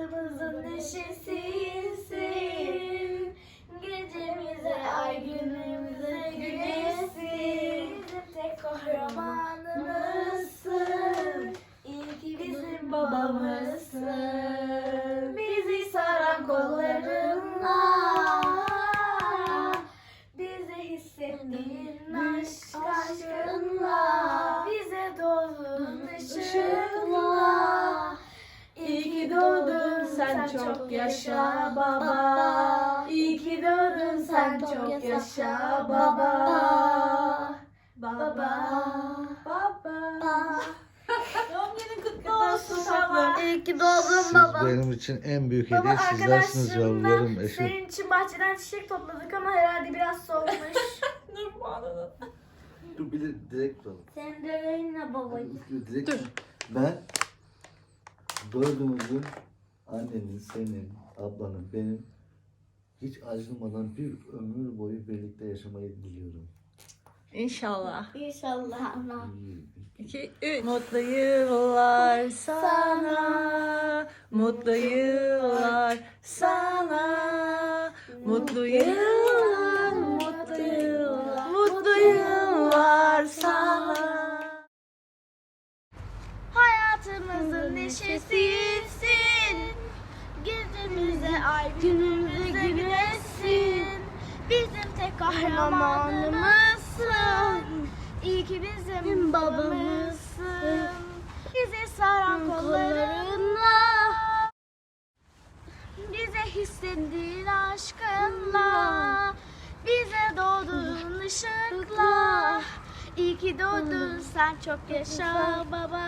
Hayatımızın neşesisin. Gecemize ay günümüze güneşsin. Bizim tek kahramanımızsın. İyi ki bizim babamızsın. Bizi saran kollarınla. Bize hissettiğin çok yaşa baba. İyi ki doğdun sen çok yaşa baba. Baba. Baba. Doğum günün kutlu olsun baba. İyi ki doğdun Siz baba. benim için en büyük Baba hediye sizlersiniz arkadaşlarımla yavrularım, eşim. senin için bahçeden çiçek topladık ama herhalde biraz soğumuş. Dur bir de direkt tutalım. Senin döveyinle babacığım. Direkt Ben dördümüzün annenin, senin, ablanın, benim hiç ayrılmadan bir ömür boyu birlikte yaşamayı diliyorum. İnşallah. İnşallah ana. 2, 3. Mutlu yıllar sana. Mutlu yıllar sana. Mutlu yıllar, mutlu yıllar, mutlu yıllar sana. Hayatımızın neşesisin. Ay günümüze güneşsin. Bizim tek kahramanımızsın. İyi ki bizim babamızsın. Bizi saran kollarınla. Bize hissettiğin aşkınla. Bize doğduğun ışıkla. İyi ki doğdun sen çok yaşa baba.